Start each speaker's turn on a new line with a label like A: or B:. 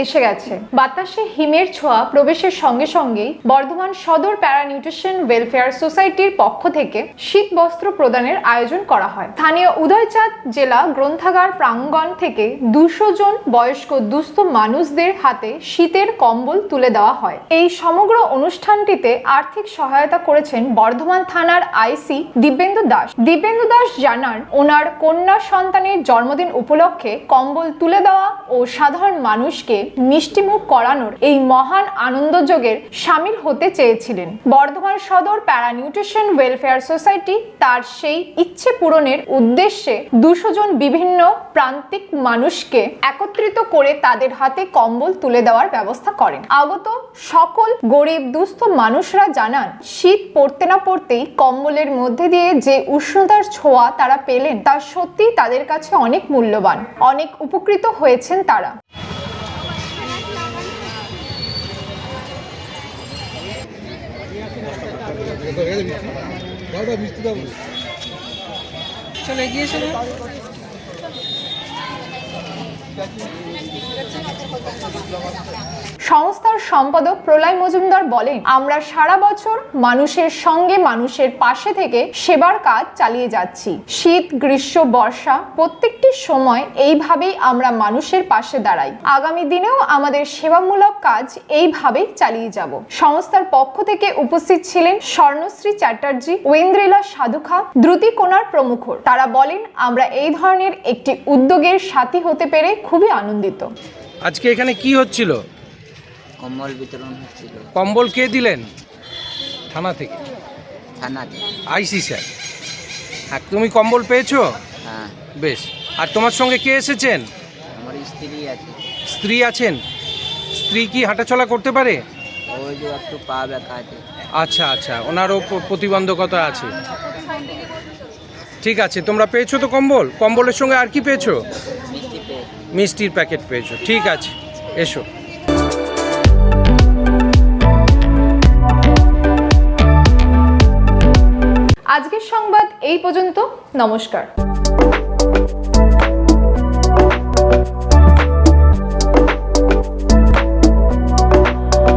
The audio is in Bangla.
A: এসে গেছে। বাতাসে হিমের ছোঁয়া প্রবেশের সঙ্গে সঙ্গেই বর্ধমান সদর প্যারা নিউট্রিশন ওয়েলফেয়ার সোসাইটির পক্ষ থেকে শীত বস্ত্র প্রদানের আয়োজন করা হয়। স্থানীয় উদয়চাঁদ জেলা গ্রন্থাগার প্রাঙ্গণ থেকে দুশো জন বয়স্ক দুস্থ মানুষদের হাতে শীতের কম্বল তুলে দেওয়া হয়। এই সমগ্র অনুষ্ঠানটিতে আর্থিক সহায়তা করেছেন বর্ধমান থানার আইসি দিব্যেন্দু দাস। দিব্যেন্দু দাস জানান, ওনার কন্যা সন্তানের জন্মদিন উপলক্ষে কম্বল তুলে দেওয়া ও সাধারণ মানুষকে মিষ্টিমুখ করানোর এই মহান আনন্দযোগের সামিল হতে চেয়েছিলেন। বর্ধমান সদর প্যারা নিউট্রিশন ওয়েলফেয়ার সোসাইটি তার সেই ইচ্ছে পূরণের উদ্দেশ্যে দুশো জন বিভিন্ন প্রান্তিক মানুষকে একত্রিত করে তাদের হাতে কম্বল তুলে দেওয়ার ব্যবস্থা করেন। আগত সকল গরিব দুস্থ মানুষরা জানান, শীত পড়তে না পড়তেই কম্বলের মধ্যে দিয়ে যে উষ্ণতার ছোঁয়া তারা পেলেন, তা সত্যি তাদের কাছে অনেক মূল্যবান। অনেক উপকৃত হয়েছেন তারা।
B: চলে গিয়েছিল
A: সংস্থার সম্পাদক প্রলয় মজুমদার বলেন, আমরা সারা বছর মানুষের সঙ্গে মানুষের পাশে থেকে সেবার কাজ চালিয়ে যাচ্ছি। শীত, গ্রীষ্ম, বর্ষা, প্রত্যেকটি সময় এইভাবেই আমরা মানুষের পাশে দাঁড়াই। আগামী দিনেও আমাদের সেবামূলক কাজ এইভাবেই চালিয়ে যাব। সংস্থার পক্ষ থেকে উপস্থিত ছিলেন স্বর্ণশ্রী চ্যাটার্জি ওয়েন্দ্রেলা সাধুখা, দ্রুতি কোনার প্রমুখ তারা বলেন, আমরা এই ধরনের একটি উদ্যোগের সাথী হতে পেরে খুবই আনন্দিত।
B: আজকে এখানে কি হচ্ছিল?
C: কম্বল বিতরণ হচ্ছিল।
B: কম্বল কে দিলেন? থানা থেকে?
C: থানাতে
B: আইসি স্যার। হ্যাঁ তুমি কম্বল পেয়েছ?
C: হ্যাঁ।
B: বেশ। আর তোমার সঙ্গে কে এসেছেন?
C: আমার স্ত্রী আছে।
B: স্ত্রী আছেন? স্ত্রী কি হাঁটাচলা করতে পারে?
C: ওই যে একটু পা ব্যথা আছে।
B: আচ্ছা আচ্ছা। ওনারও প্রতিবন্ধকতা আছে। ঠিক আছে তোমরা পেয়েছ তো কম্বল? কম্বলের সঙ্গে আর কি পেয়েছ? মিষ্টির প্যাকেট পেয়েছ। ঠিক আছে এসো।
A: আজকের সংবাদ এই পর্যন্ত। নমস্কার।